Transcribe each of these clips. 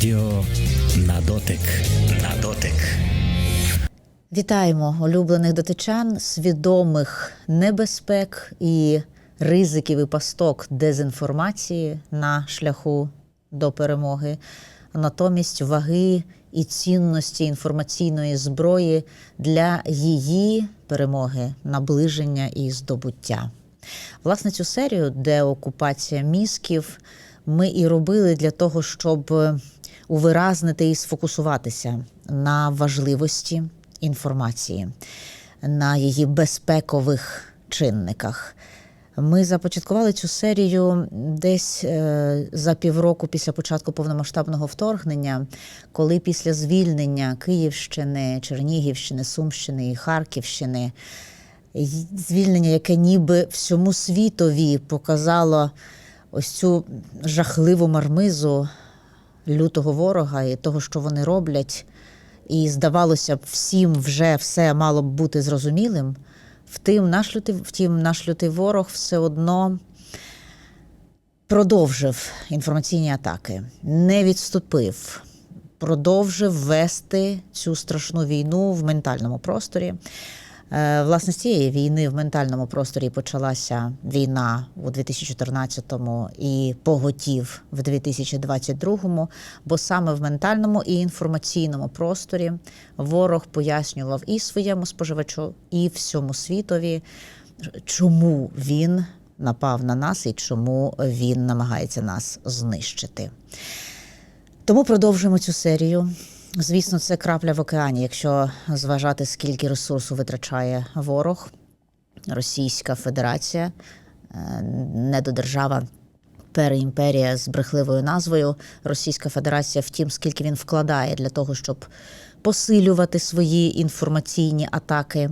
Радіо на дотик. На дотик. Вітаємо улюблених дотичан, свідомих небезпек і ризиків і пасток дезінформації на шляху до перемоги, натомість ваги і цінності інформаційної зброї для її перемоги, наближення і здобуття. Власне, цю серію, де окупація мізків, ми і робили для того, щоб увиразнити і сфокусуватися на важливості інформації, на її безпекових чинниках. Ми започаткували цю серію десь е, за півроку після початку повномасштабного вторгнення, коли після звільнення Київщини, Чернігівщини, Сумщини і Харківщини, звільнення, яке ніби всьому світові показало ось цю жахливу мармизу лютого ворога і того, що вони роблять, і здавалося б, всім вже все мало б бути зрозумілим. Втім, наш лютий, втім, наш лютий ворог все одно продовжив інформаційні атаки, не відступив, продовжив вести цю страшну війну в ментальному просторі. Е, Власне, з цієї війни в ментальному просторі почалася війна у 2014-му і поготів в 2022-му, бо саме в ментальному і інформаційному просторі ворог пояснював і своєму споживачу, і всьому світові, чому він напав на нас і чому він намагається нас знищити. Тому продовжуємо цю серію. Звісно, це крапля в океані, якщо зважати, скільки ресурсу витрачає ворог, Російська Федерація, е, недодержава, переімперія з брехливою назвою Російська Федерація, втім, скільки він вкладає для того, щоб посилювати свої інформаційні атаки.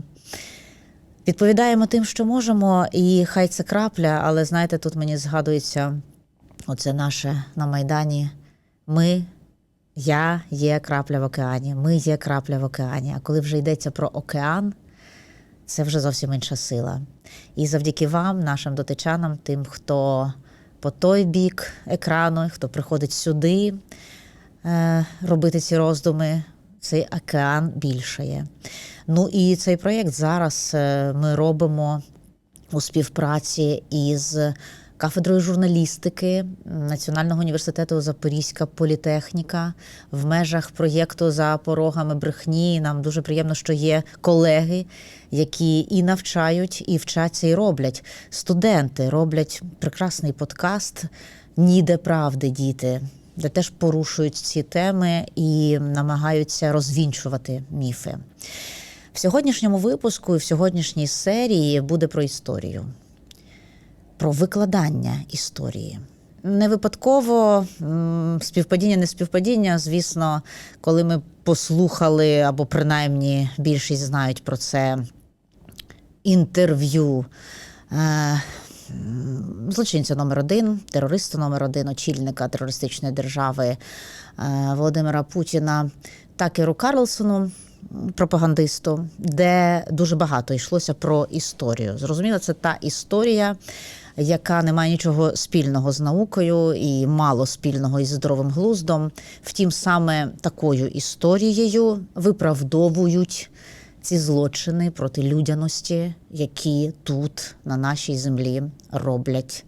Відповідаємо тим, що можемо, і хай це крапля, але знаєте, тут мені згадується оце наше на Майдані. Ми я є крапля в океані, ми є крапля в океані. А коли вже йдеться про океан, це вже зовсім інша сила. І завдяки вам, нашим дотичанам, тим, хто по той бік екрану, хто приходить сюди е, робити ці роздуми, цей океан більшає. Ну і цей проєкт зараз е, ми робимо у співпраці із кафедрою журналістики Національного університету Запорізька політехніка в межах проєкту за порогами брехні. Нам дуже приємно, що є колеги, які і навчають, і вчаться, і роблять. Студенти роблять прекрасний подкаст Ніде правди, діти. Де теж порушують ці теми і намагаються розвінчувати міфи. В сьогоднішньому випуску і в сьогоднішній серії буде про історію, про викладання історії. Не випадково співпадіння, не співпадіння. Звісно, коли ми послухали, або принаймні більшість знають про це інтерв'ю е, злочинця номер один, терориста номер один, очільника терористичної держави е, Володимира Путіна Такеру Карлсону, пропагандисту, де дуже багато йшлося про історію. Зрозуміло, це та історія, яка не має нічого спільного з наукою і мало спільного із здоровим глуздом. Втім, саме такою історією виправдовують ці злочини проти людяності, які тут, на нашій землі, роблять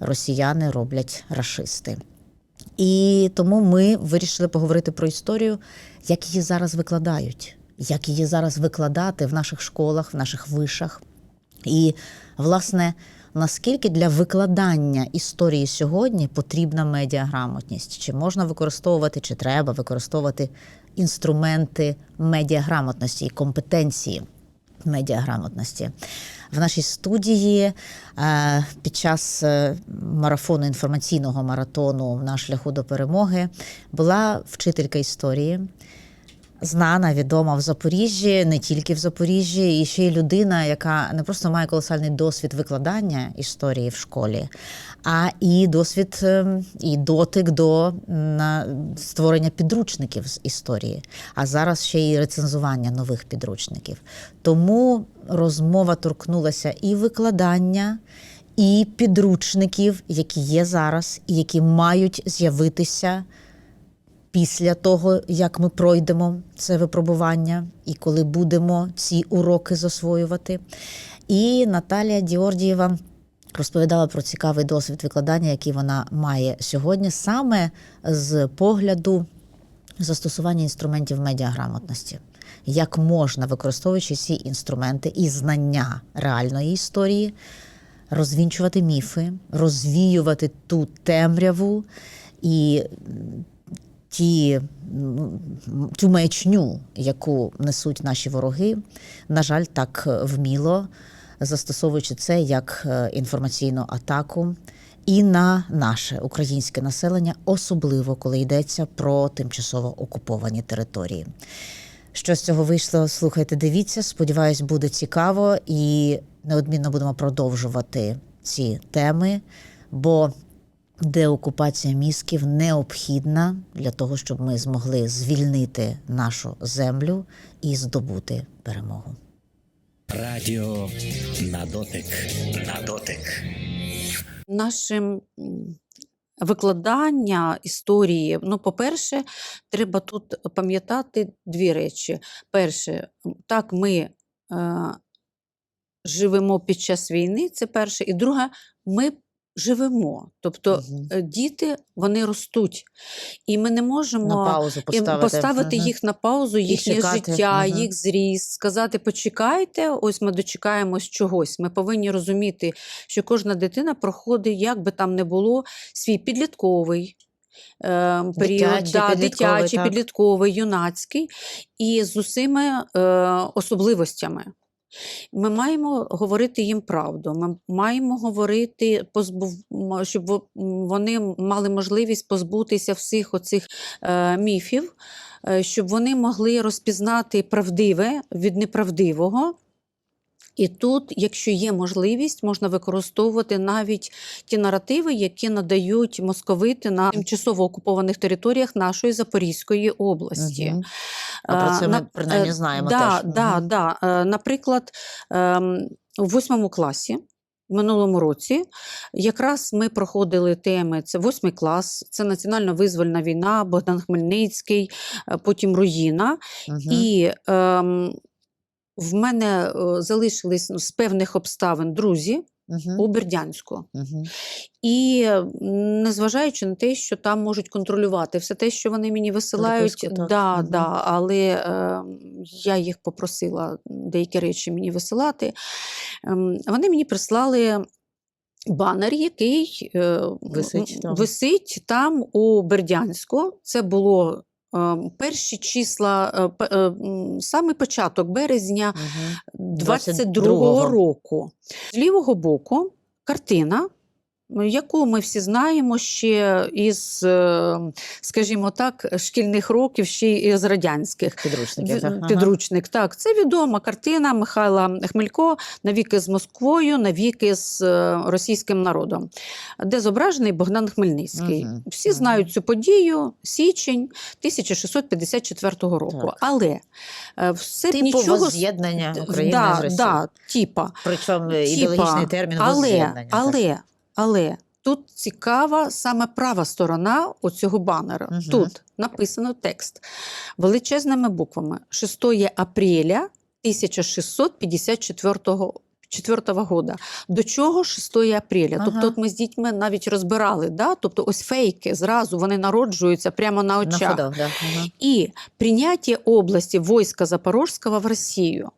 росіяни, роблять рашисти. І тому ми вирішили поговорити про історію, як її зараз викладають, як її зараз викладати в наших школах, в наших вишах. І, власне, наскільки для викладання історії сьогодні потрібна медіаграмотність? Чи можна використовувати, чи треба використовувати інструменти медіаграмотності і компетенції медіаграмотності? В нашій студії е, під час е, марафону інформаційного маратону на шляху до перемоги була вчителька історії, знана, відома в Запоріжжі, не тільки в Запоріжжі, і ще й людина, яка не просто має колосальний досвід викладання історії в школі, а і досвід е, і дотик до створення підручників з історії, а зараз ще й рецензування нових підручників. Тому розмова торкнулася і викладання. І підручників, які є зараз, і які мають з'явитися після того, як ми пройдемо це випробування, і коли будемо ці уроки засвоювати. І Наталія Діордієва розповідала про цікавий досвід викладання, який вона має сьогодні, саме з погляду застосування інструментів медіаграмотності. Як можна, використовуючи ці інструменти і знання реальної історії, розвінчувати міфи, розвіювати ту темряву і ті, м, маячню, яку несуть наші вороги, на жаль, так вміло, застосовуючи це як е, інформаційну атаку і на наше українське населення, особливо коли йдеться про тимчасово окуповані території. Що з цього вийшло? Слухайте, дивіться. Сподіваюсь, буде цікаво і неодмінно будемо продовжувати ці теми, бо деокупація мізків необхідна для того, щоб ми змогли звільнити нашу землю і здобути перемогу. Радіо на дотик. На дотик. нашим викладання історії. Ну, по-перше, треба тут пам'ятати дві речі. Перше, так, ми е, живемо під час війни, це перше. І друге, ми живемо. Тобто е, діти вони ростуть. І ми не можемо На паузу поставити, поставити Мгм. їх на паузу, їхнє життя, Мгм. їх зріст, сказати, почекайте, ось ми дочекаємось чогось. Ми повинні розуміти, що кожна дитина проходить, як би там не було, свій підлітковий. е, Період, Дитячий, да, підлітковий, дитячий, так. підлітковий, юнацький, і з усіма е, особливостями. Ми маємо говорити їм правду. Ми маємо говорити, позбув, щоб вони мали можливість позбутися всіх оцих е, міфів, е, щоб вони могли розпізнати правдиве від неправдивого. І тут, якщо є можливість, можна використовувати навіть ті наративи, які надають московити на тимчасово окупованих територіях нашої Запорізької області. Мгм. А про це ми на- принаймні е, знаємо да, теж. Да, Мгм. да. Е, Наприклад, ем, у восьмому класі. В минулому році якраз ми проходили теми: це восьмий клас, це національно визвольна війна, Богдан Хмельницький, е, потім руїна. Мгм. І ем, в мене е, залишились ну, з певних обставин друзі Мгм. у Бердянську. Мгм. І незважаючи на те, що там можуть контролювати все те, що вони мені висилають, так. да, Мгм. да, але е, я їх попросила деякі речі мені висилати. Ем, вони мені прислали. Банер, який е, Висить там. висить там у Бердянську. Це було е, перші числа, е, е, саме початок березня Мгм. 22-го 22-го. року. З лівого боку картина, яку ми всі знаємо ще із, е, скажімо так, шкільних років, ще й з радянських. Підручники. Ві- так. Ага. Підручник, так. Це відома картина Михайла Хмелько навіки з Москвою, навіки з е, російським народом, де зображений Богдан Хмельницький. Мгм, Всі мгм. знають цю подію, січень 1654 року. Так. Але е, все Типу нічого. возз'єднання України да, з Росією. да, типа. Причому Типа, ідеологічний термін але, але, але тут цікава саме права сторона оцього банера. Мгм. Тут написано текст величезними буквами 6 апреля 1654 4 года. До чого 6 апреля? Ага. Тобто, от ми з дітьми навіть розбирали, да? тобто ось фейки зразу вони народжуються прямо на На очах. ходах, да. Ага. І прийняття області війська Запорозького в Росію.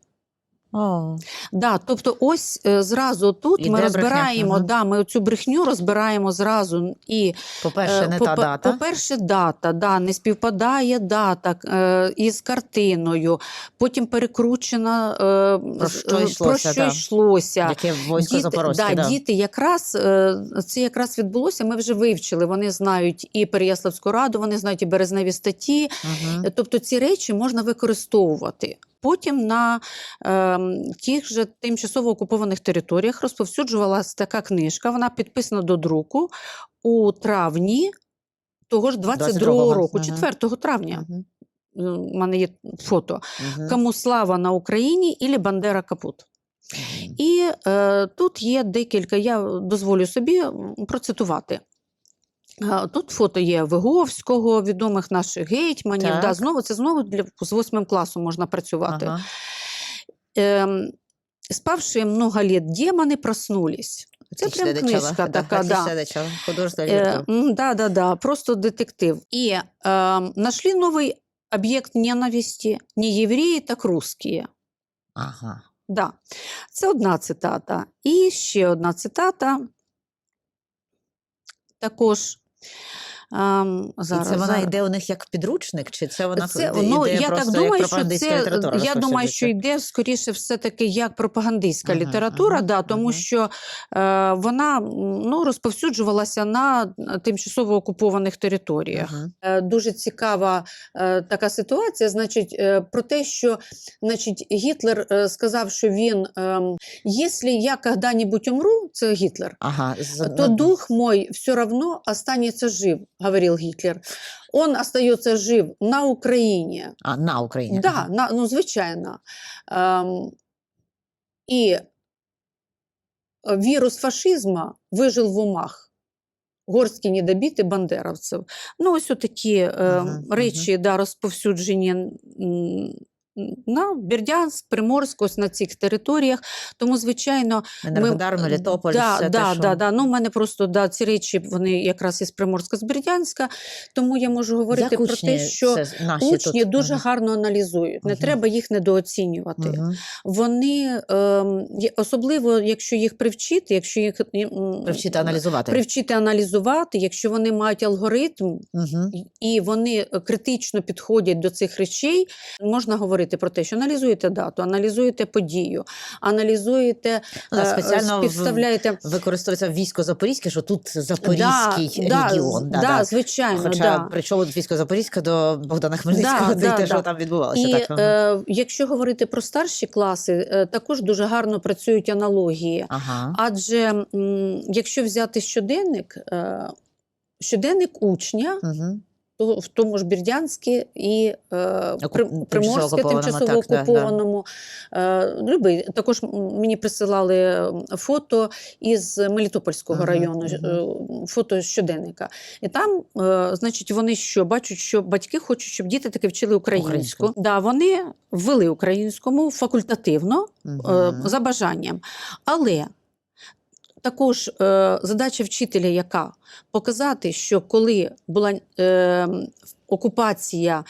О, Да, тобто, ось е, зразу тут Іде ми розбираємо, ага. да, ми цю брехню розбираємо зразу. І, по-перше, е, не та дата. По-перше, дата, да, не співпадає дата е, із картиною, потім перекручена, е, Про що е, йшлося, про що да. йшлося. Яке військо Діти, Запорозьке, да, да. діти якраз е, це якраз відбулося. Ми вже вивчили. Вони знають і Переяславську раду, вони знають і березневі статті. Е, Тобто ці речі можна використовувати. Потім на е, тих же тимчасово окупованих територіях розповсюджувалася така книжка. Вона підписана до друку у травні того ж 22-го 22-го, року, 4 травня. Мгм. Е, У мене є фото. Кому слава на Україні ілі Бандера Капут. І е, тут є декілька, я дозволю собі процитувати. Тут фото є Виговського, відомих наших гетьманів. Так. Да, знову це знову для з восьмим класом можна працювати. Ага. Ем, спавшие много лет демони проснулись. Це прям книжка Да, така, да. Художественная да, да, да, просто детектив. І е, нашли новий об'єкт ненависті не євреї, так русські. Ага. Да. Це одна цитата. І ще одна цитата. Також. Ем, І це вона зараз. йде у них як підручник, чи це вона Це, йде ну, я так думаю, як що пропагандистська це, література я думаю, що йде скоріше все-таки як пропагандистська Ага, література, ага, да, тому ага. що е, вона ну, розповсюджувалася на тимчасово окупованих територіях. Мгм. Е, Дуже цікава е, така ситуація. Значить, е, про те, що значить, Гітлер е, сказав, що він, ем, якщо я коли-небудь умру, це Гітлер, Ага. то ну, дух мой все равно останется жив, говорил Гитлер. Он остается жив на Украине. А, на Україні. Да, на, ну, звичайно. Ем, і вірус фашизму вижив в умах. Горстки недобіти бандеровців. Ну, ось такі е, мгм. речі да, розповсюджені на Бердянськ, Приморськ, ось на цих територіях. Тому, звичайно, Енергодар, Мелітополь, да, все да, те, що... да, да. Ну, в мене просто да, ці речі вони якраз із Приморська з Бердянська, тому я можу говорити Як про учні те, що учні тут? дуже гарно аналізують. Не треба їх недооцінювати. Мгм. Вони є- особливо, якщо їх привчити, якщо їх Привчити аналізувати. привчити аналізувати, якщо вони мають алгоритм. Мгм. і- І вони е, критично підходять до цих речей. Можна говорити про те, що аналізуєте дату, аналізуєте подію, аналізуєте, да, е, спеціально в- Використовується військо Запорізьке, що тут Запорізький да, регіон. Да, да, звичайно, Хоча да. причому тут військо Запорізьке до Богдана Хмельницького, Да, да, те, да. там відбувалося. І так, е, якщо говорити про старші класи, е, також дуже гарно працюють аналогії. ага. Адже м, якщо взяти щоденник, е, щоденник учня, Угу. В тому ж Бердянській і е, Оку- При- тимчасово Приморське, окупованому, да, да. Е, любий. Також мені присилали фото із Мелітопольського Мгм, району, мгм. е, фото щоденника. І там, е, значить, вони що бачать, що батьки хочуть, щоб діти таки вчили українську. Українську. Да, вони ввели українському факультативно е, за бажанням. Але також е, задача вчителя яка? Показати, що коли була е, окупація,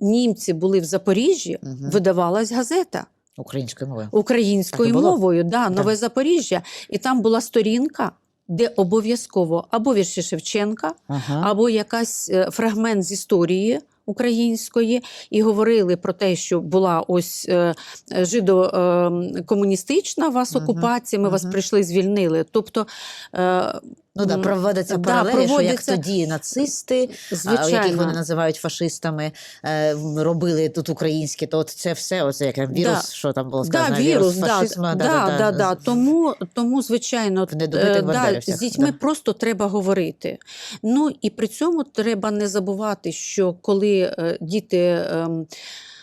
німці були в Запоріжжі, Мгм. видавалась газета Українською мовою. українською Так мовою, да, Так. Нове Запоріжжя. І там була сторінка, де обов'язково або вірші Шевченка, Ага. або якась е, фрагмент з історії української, і говорили про те, що була ось е, жидо-комуністична вас окупація, ми вас прийшли, звільнили. Тобто, е, Ну да, проводиться да, паралелі, що як тоді нацисти, а, яких вони називають фашистами, е, робили тут українські, то от це все, оце як вірус, Да. що там було Да, сказано, вірус, да, фашизму, да, да, да, Тому, тому, звичайно, е, да, з дітьми да. просто треба говорити. Ну і при цьому треба не забувати, що коли е, діти ем,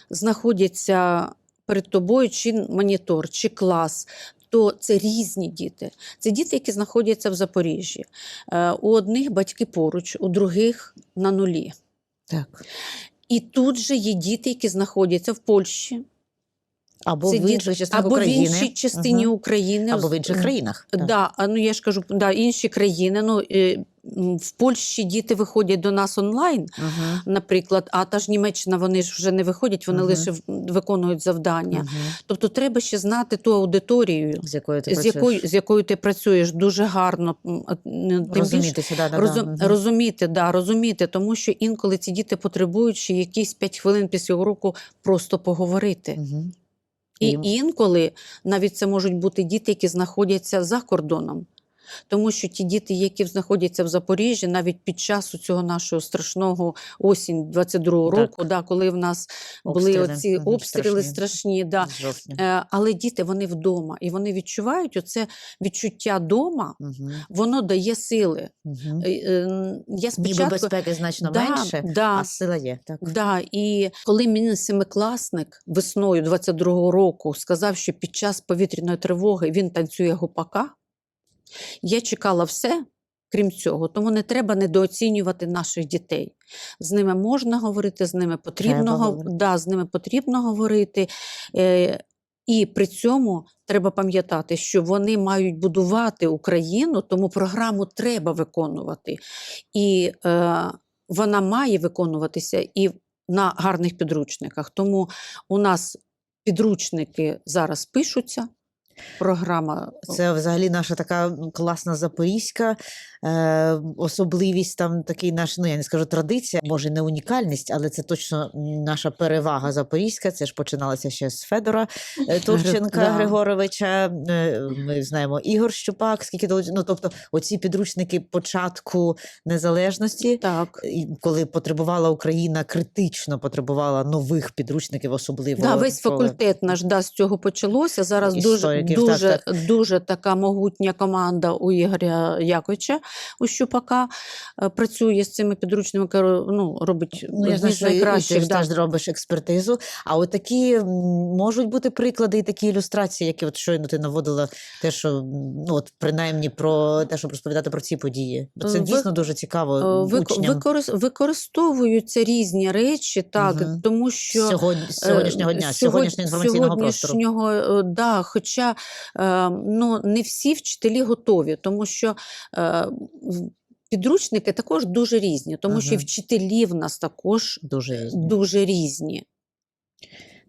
знаходяться перед тобою, чи монітор, чи клас. То це різні діти. Це діти, які знаходяться в Запоріжжі. Е, У одних батьки поруч, у других на нулі. Так. І тут же є діти, які знаходяться в Польщі, Або Це в інших або в іншій частині угу. України, Або в інших країнах. Да, а ну я ж кажу, да, інші країни. Ну, е, в Польщі діти виходять до нас онлайн, Мгм. наприклад, а та ж Німеччина вони ж вже не виходять, вони Мгм. лише виконують завдання. Мгм. Тобто треба ще знати ту аудиторію, З якою ти з якою, з якою ти працюєш дуже гарно. розумітися. Да, да, Розум, да. Розуміти, да, розуміти, тому що інколи ці діти потребують ще якісь 5 хвилин після уроку просто поговорити. І І- інколи навіть це можуть бути діти, які знаходяться за кордоном. Тому що ті діти, які знаходяться в Запоріжжі, навіть під час цього нашого страшного осінь 22-го Так. року, да, коли в нас були оці обстріли страшні. страшні, да, е, але діти вони вдома, і вони відчувають оце відчуття дома, Мгм. воно дає сили. Е, Я Ніби безпеки значно Да, менше, да. а сила є. Так. Да, і коли мені семикласник весною 22-го року сказав, що під час повітряної тривоги він танцює гопака, я чекала все, крім цього. Тому не треба недооцінювати наших дітей. З ними можна говорити, з ними потрібно, гов- говорити. да, з ними потрібно говорити. Е, і при цьому треба пам'ятати, що вони мають будувати Україну, тому програму треба виконувати. І е, вона має виконуватися і на гарних підручниках. Тому у нас підручники зараз пишуться. Програма Це взагалі наша така класна запорізька е, особливість, там такий наш, ну я не скажу традиція, може не унікальність, але це точно наша перевага запорізька. Це ж починалося ще з Федора е, Турченка да. Григоровича. Е, Ми знаємо Ігор Щупак, скільки ну, тобто, оці підручники початку незалежності. так. Коли потребувала Україна, критично потребувала нових підручників, особливо Да, весь факультет наш да, з цього почалося. Зараз дуже, Істориків, дуже, так, дуже така могутня команда у Ігоря Яковича у Щупака е, працює з цими підручними, ну, робить Ну, я знаю, найкращих. ж да. теж робиш експертизу. А от такі можуть бути приклади і такі ілюстрації, які от щойно ти наводила, те, що ну от принаймні про те, щоб розповідати про ці події. Бо це Е, ви- дійсно дуже цікаво Е, учням викорис- використовуються різні речі, так, Мгм. тому що сьогодні, Е, сьогоднішнього дня, сьогодні- сьогоднішнього інформаційного сьогоднішнього, е, да, хоча е, ну, не всі вчителі готові, тому що е, підручники також дуже різні, тому що і вчителі в нас також Дуже різні. дуже різні.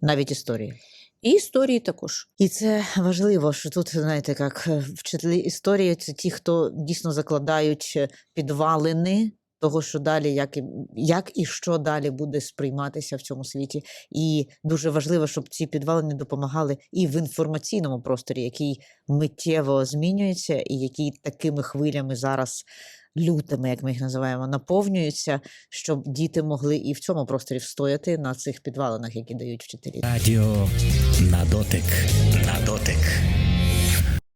навіть історії. І історії також. І це важливо, що тут, знаєте, як е, вчителі історії це ті, хто дійсно закладають е, підвалини того, що далі, як і, як і що далі буде сприйматися в цьому світі. І дуже важливо, щоб ці підвалини допомагали і в інформаційному просторі, який миттєво змінюється, і який такими хвилями зараз. Лютими, як ми їх називаємо, наповнюються, щоб діти могли і в цьому просторі встояти на цих підвалинах, які дають вчителі. Радіо на дотик. На